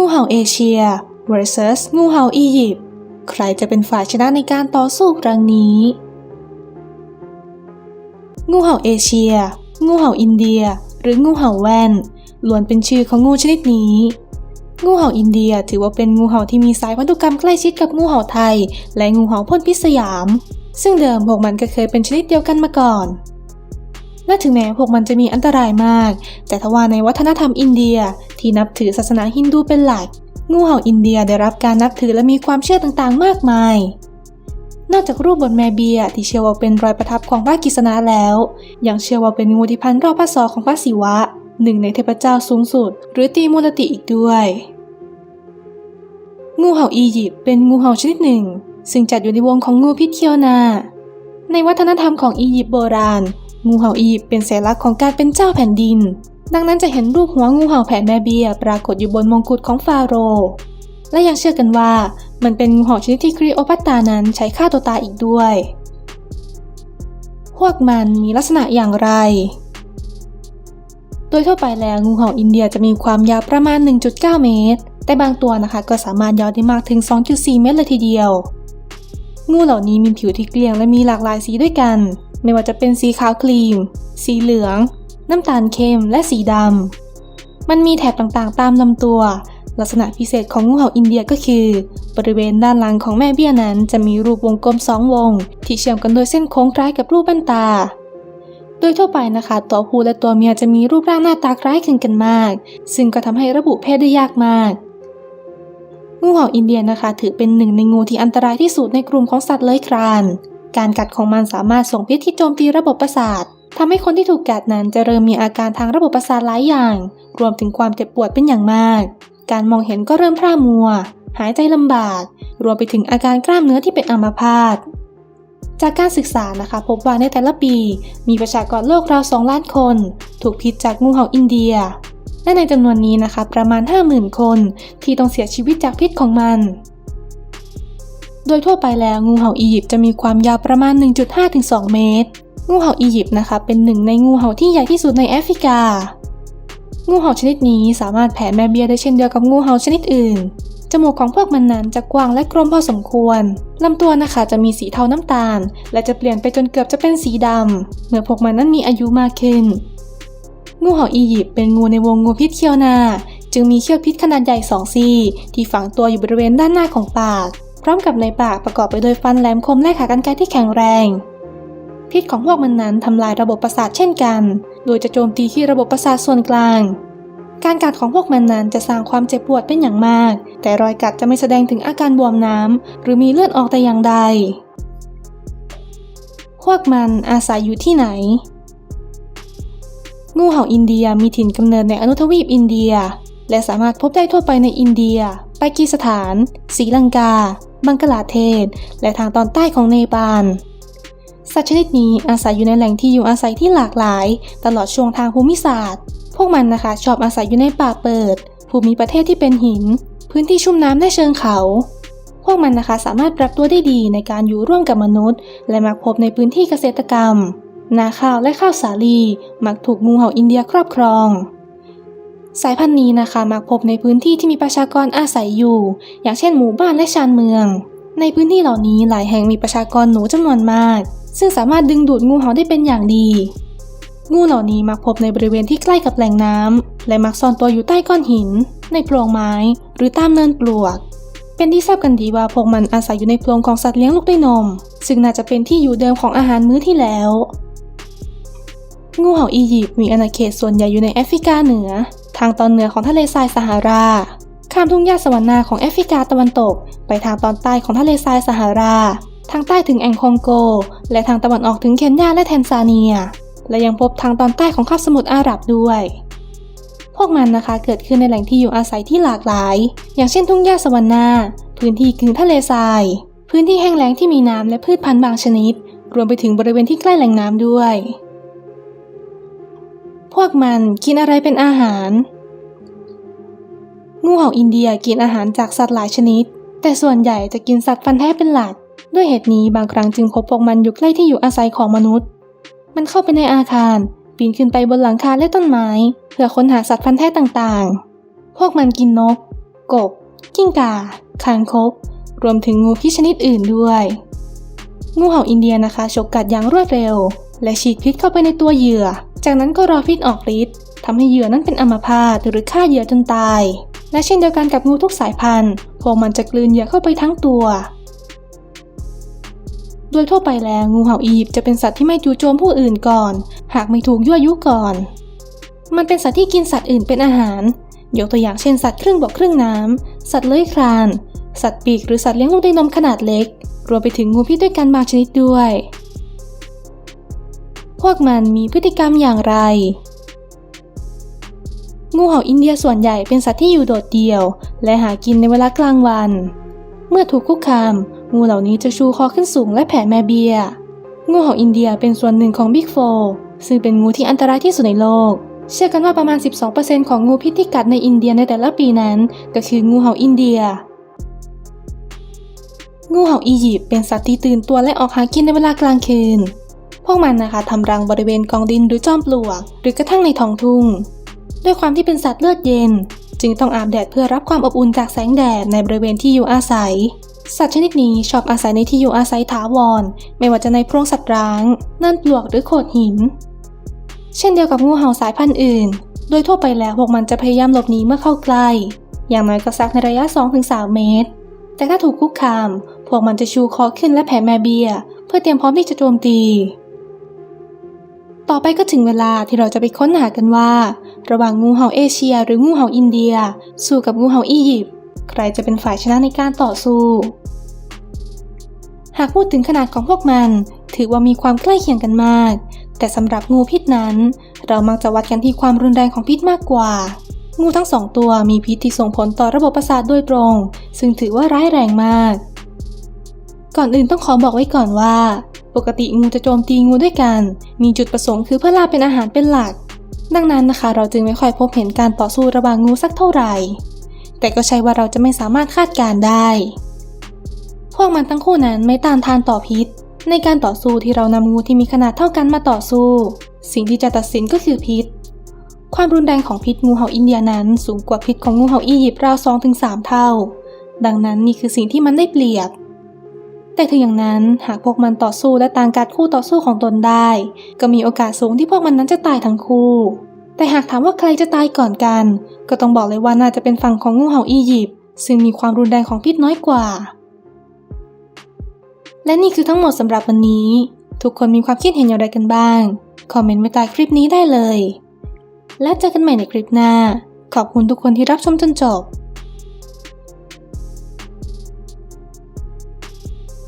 งูเห่าเอเชีย vs งูเห่าอียิปต์ ใครจะเป็นฝ่ายชนะในการต่อสู้ครั้งนี้ งูเห่าเอเชีย งูเห่าอินเดีย หรืองูเห่าแว่น ล้วนเป็นชื่อของงูชนิดนี้ งูเห่าอินเดียถือว่าเป็นงูเห่าที่มีสายพันธุกรรมใกล้ชิดกับงูเห่าไทย และงูเห่าพ่นพิษสยาม ซึ่งเดิมพวกมันก็เคยเป็นชนิดเดียวกันมาก่อน และถึงแม้พวกมันจะมีอันตรายมาก แต่ทว่าในวัฒนธรรมอินเดียที่นับถือศาสนาฮินดูเป็นหลัก งูเห่าอินเดียได้รับการนับถือและมีความเชื่อต่างๆ มากมาย นอกจากรูปบนแม่เบียที่เชื่อว่าเป็นรอยประทับของพระกิษณะแล้วยังเชื่อว่าเป็นงูที่พันรอบพระศอกของพระศิวะ หนึ่งในเทพเจ้าสูงสุด หรือตีมูลติอีกด้วยงูเห่าอียิปต์เป็นงูเห่าชนิดหนึ่ง ซึ่งจัดอยู่ในวงของงูพิษเคียวนา ในวัฒนธรรมของอียิปต์โบราณ งูเห่าอีเป็นสัญลักษณ์ของการเป็นเจ้าแผ่นดิน ดังนั้นจะเห็นรูปหัวงูเห่าแผ่แม่เบียปรากฏอยู่บนมงกุฎของฟาโรห์และยังเชื่อกันว่ามันเป็นงูเห่าชนิดที่ครีโอพัตตรานั้นใช้ฆ่าตัวตายอีกด้วย พวกมันมีลักษณะอย่างไร โดยทั่วไปแล้วงูเห่าอินเดียจะมีความยาวประมาณ 1.9 เมตร แต่บางตัวนะคะก็สามารถยาวได้มากถึง 2.4 เมตรเลยทีเดียว งูเหล่านี้มีผิวที่เกลี้ยงและมีหลากหลายสีด้วยกัน ไม่ว่าจะเป็นสีขาวครีม สีเหลือง น้ำตาลเข้ม และสีดำ มันมีแถบต่างๆ ตามลำตัว ลักษณะพิเศษของงูเห่าอินเดียก็คือ บริเวณด้านหลังของแม่เบี้ยนั้นจะมีรูปวงกลมสองวง ที่เชื่อมกันโดยเส้นโค้งคล้ายกับรูปแว่นตา โดยทั่วไปนะคะ ตัวผู้และตัวเมียจะมีรูปร่างหน้าตาคล้ายคลึงกันมาก ซึ่งก็ทำให้ระบุเพศได้ยากมากงูเห่าอินเดียนะคะ ถือเป็นหนึ่งในงูที่อันตรายที่สุดในกลุ่มของสัตว์เลื้อยคลาน การกัดของมันสามารถส่งพิษที่โจมตีระบบประสาททำให้คนที่ถูกกัดนั้นจะเริ่มมีอาการทางระบบประสาทหลายอย่าง รวมถึงความเจ็บปวดเป็นอย่างมาก การมองเห็นก็เริ่มพร่ามัว หายใจลำบาก รวมไปถึงอาการกล้ามเนื้อที่เป็นอัมพาตจากการศึกษานะคะพบว่าในแต่ละปี มีประชากรโลกราว 2 ล้านคน ถูกพิษจากงูเห่าอินเดีย และในจำนวนนี้นะคะ ประมาณ 50,000 คนที่ต้องเสียชีวิตจากพิษของมัน โดยทั่วไปแล้วงูเห่าอียิปต์จะมีความยาวประมาณ 1.5-2 เมตร งูเห่าอียิปต์นะคะ เป็นหนึ่งในงูเห่าที่ใหญ่ที่สุดในแอฟริกา งูเห่าชนิดนี้สามารถแผ่แม่เบี้ยได้เช่นเดียวกับงูเห่าชนิดอื่น จมูกของพวกมันนั้นจะกว้างและกลมพอสมควร ลำตัวนะคะจะมีสีเทาน้ำตาล และจะเปลี่ยนไปจนเกือบจะเป็นสีดำ เมื่อพวกมันนั้นมีอายุมากขึ้น งูเห่าอียิปต์เป็นงูในวงงูพิษเคียวนา จึงมีเขี้ยวพิษขนาดใหญ่สองซี่ที่ฝังตัวอยู่บริเวณด้านหน้าของปาก ร้อมกับในปากประกอบไปด้วยฟันแหลมคมและขากรรไกรที่แข็งแรง พิษของพวกมันนั้นทำลายระบบประสาทเช่นกัน โดยจะโจมตีที่ระบบประสาทส่วนกลาง การกัดของพวกมันนั้นจะสร้างความเจ็บปวดเป็นอย่างมาก แต่รอยกัดจะไม่แสดงถึงอาการบวมน้ำหรือมีเลือดออกแต่อย่างใด พวกมันอาศัยอยู่ที่ไหน งูเห่าอินเดียมีถิ่นกำเนิดในอนุทวีปอินเดีย และสามารถพบได้ทั่วไปในอินเดีย ปากีสถานศรีลังกา บังกลาเทศ และทางตอนใต้ของเนปาล สัตว์ชนิดนี้อาศัยอยู่ในแหล่งที่อยู่อาศัยที่หลากหลาย ตลอดช่วงทางภูมิศาสตร์ พวกมันนะคะชอบอาศัยอยู่ในป่าเปิด ภูมิประเทศที่เป็นหิน พื้นที่ชุ่มน้ำและเชิงเขา พวกมันนะคะสามารถปรับตัวได้ดีในการอยู่ร่วมกับมนุษย์ และมักพบในพื้นที่เกษตรกรรม นาข้าวและข้าวสาลี มักถูกงูเห่าอินเดียครอบครอง สายพันธุ์นี้นะคะมักพบในพื้นที่ที่มีประชากรอาศัยอยู่ อย่างเช่นหมู่บ้านและชานเมือง ในพื้นที่เหล่านี้หลายแห่งมีประชากรหนูจำนวนมาก ซึ่งสามารถดึงดูดงูเห่าได้เป็นอย่างดี งูเหล่านี้มักพบในบริเวณที่ใกล้กับแหล่งน้ำและมักซ่อนตัวอยู่ใต้ก้อนหิน ในโพรงไม้ หรือตามเนินปลวก เป็นที่ทราบกันดีว่าพวกมันอาศัยอยู่ในโพรงของสัตว์เลี้ยงลูกด้วยนม ซึ่งน่าจะเป็นที่อยู่เดิมของอาหารมื้อที่แล้ว งูเห่าอียิปต์มีอาณาเขตส่วนใหญ่อยู่ในแอฟริกาเหนือ ทางตอนเหนือของทะเลทรายซาฮารา ข้ามทุ่งหญ้าสวรรณาของแอฟริกาตะวันตก ไปทางตอนใต้ของทะเลทรายซาฮารา ทางใต้ถึงแองคองโก และทางตะวันออกถึงเคนยาและแทนซาเนีย และยังพบทางตอนใต้ของคาบสมุทรอาหรับด้วย พวกมันนะคะเกิดขึ้นในแหล่งที่อยู่อาศัยที่หลากหลาย อย่างเช่นทุ่งหญ้าสวรรณาพื้นที่กึ่งทะเลทราย พื้นที่แห้งแล้งที่มีน้ำและพืชพันธุ์บางชนิด รวมไปถึงบริเวณที่ใกล้แหล่งน้ำด้วย พวกมันกินอะไรเป็นอาหาร งูเห่าอินเดียกินอาหารจากสัตว์หลายชนิด แต่ส่วนใหญ่จะกินสัตว์ฟันแท้เป็นหลัก ด้วยเหตุนี้บางครั้งจึงพบพวกมันอยู่ใกล้ที่อยู่อาศัยของมนุษย์ มันเข้าไปในอาคาร ปีนขึ้นไปบนหลังคาและต้นไม้ เพื่อค้นหาสัตว์พันธุ์แท้ต่างๆ พวกมันกินนก กบ กิ้งก่า คางคก รวมถึงงูพิษชนิดอื่นด้วย งูเห่าอินเดียนะคะฉกกัดอย่างรวดเร็ว และฉีดพิษเข้าไปในตัวเหยื่อ จากนั้นก็รอพิษออกฤทธิ์ทำให้เหยื่อนั้นเป็นอัมพาตหรือฆ่าเหยื่อจนตาย และเช่นเดียวกันกับงูทุกสายพันธุ์พวกมันจะกลืนเหยื่อเข้าไปทั้งตัว โดยทั่วไปแล้วงูเห่าอียิปต์จะเป็นสัตว์ที่ไม่จู่โจมผู้อื่นก่อน หากไม่ถูกยั่วยุก่อน มันเป็นสัตว์ที่กินสัตว์อื่นเป็นอาหาร ยกตัวอย่างเช่นสัตว์ครึ่งบกครึ่งน้ำสัตว์เลื้อยคลาน สัตว์ปีกหรือสัตว์เลี้ยงลูกด้วยนมขนาดเล็ก รวมไปถึงงูพิษด้วยกันบางชนิดด้วย พวกมันมีพฤติกรรมอย่างไร งูเห่าอินเดียส่วนใหญ่เป็นสัตว์ที่อยู่โดดเดี่ยว และหากินในเวลากลางวัน เมื่อถูกคุกคาม งูเหล่านี้จะชูคอขึ้นสูงและแผ่แม่เบี้ยงูเห่าอินเดียเป็นส่วนหนึ่งของบิ๊กโฟซึ่งเป็นงูที่อันตรายที่สุดในโลก เชื่อกันว่าประมาณ 12%ของงูพิษที่กัดในอินเดียในแต่ละปีนั้น ก็คืองูเห่าอินเดีย งูเห่าอียิปต์เป็นสัตว์ที่ตื่นตัวและออกหากินในเวลากลางคืน พวกมันนะคะทำรังบริเวณกองดินหรือจอมปลวก หรือกระทั่งในท้องทุ่ง ด้วยความที่เป็นสัตว์เลือดเย็น จึงต้องอาบแดดเพื่อรับความอบอุ่นจากแสงแดดในบริเวณที่อยู่อาศัย สัตว์ชนิดนี้ชอบอาศัยในที่อยู่อาศัยถาวร ไม่ว่าจะในโพรงสัตว์ร้างเนินปลวกหรือโขดหิน เช่นเดียวกับงูเห่าสายพันธุ์อื่น โดยทั่วไปแล้วพวกมันจะพยายามหลบหนีเมื่อเข้าใกล้ อย่างน้อยก็สักในระยะ 2-3 เมตร แต่ถ้าถูกคุกคาม พวกมันจะชูคอขึ้นและแผ่แม่เบี้ยเพื่อเตรียมพร้อมที่จะโจมตี ต่อไปก็ถึงเวลาที่เราจะไปค้นหากันว่า ระหว่างงูเห่าเอเชีย หรืองูเห่าอินเดีย สู้กับงูเห่าอียิปต์ใครจะเป็นฝ่ายชนะในการต่อสู้ หากพูดถึงขนาดของพวกมัน ถือว่ามีความใกล้เคียงกันมาก แต่สำหรับงูพิษนั้น เรามักจะวัดกันที่ความรุนแรงของพิษมากกว่า งูทั้งสองตัวมีพิษที่ส่งผลต่อระบบประสาทโดยตรง ซึ่งถือว่าร้ายแรงมาก ก่อนอื่นต้องขอบอกไว้ก่อนว่า ปกติงูจะโจมตีงูด้วยกัน มีจุดประสงค์คือเพื่อล่าเป็นอาหารเป็นหลัก ดังนั้นนะคะ เราจึงไม่ค่อยพบเห็นการต่อสู้ระหว่างงูสักเท่าไหร่ แต่ก็ใช่ว่าเราจะไม่สามารถคาดการได้ พวกมันทั้งคู่นั้นไม่ต้านทานต่อพิษ ในการต่อสู้ที่เรานำงูที่มีขนาดเท่ากันมาต่อสู้ สิ่งที่จะตัดสินก็คือพิษ ความรุนแรงของพิษงูเห่าอินเดียนั้น สูงกว่าพิษของงูเห่าอียิปต์ราว2-3 เท่า ดังนั้นนี่คือสิ่งที่มันได้เปรียบ แต่ถึงอย่างนั้นหากพวกมันต่อสู้และต่างกัดคู่ต่อสู้ของตนได้ ก็มีโอกาสสูงที่พวกมันนั้นจะตายทั้งคู่ แต่หากถามว่าใครจะตายก่อนกัน ก็ต้องบอกเลยว่าน่าจะเป็นฝั่งของงูเห่าอียิปต์ซึ่งมีความรุนแรงของพิษน้อยกว่า และนี่คือทั้งหมดสำหรับวันนี้ ทุกคนมีความคิดเห็นอย่างไรกันบ้าง คอมเมนต์ไว้ใต้คลิปนี้ได้เลย และเจอกันใหม่ในคลิปหน้า ขอบคุณทุกคนที่รับชมจนจบ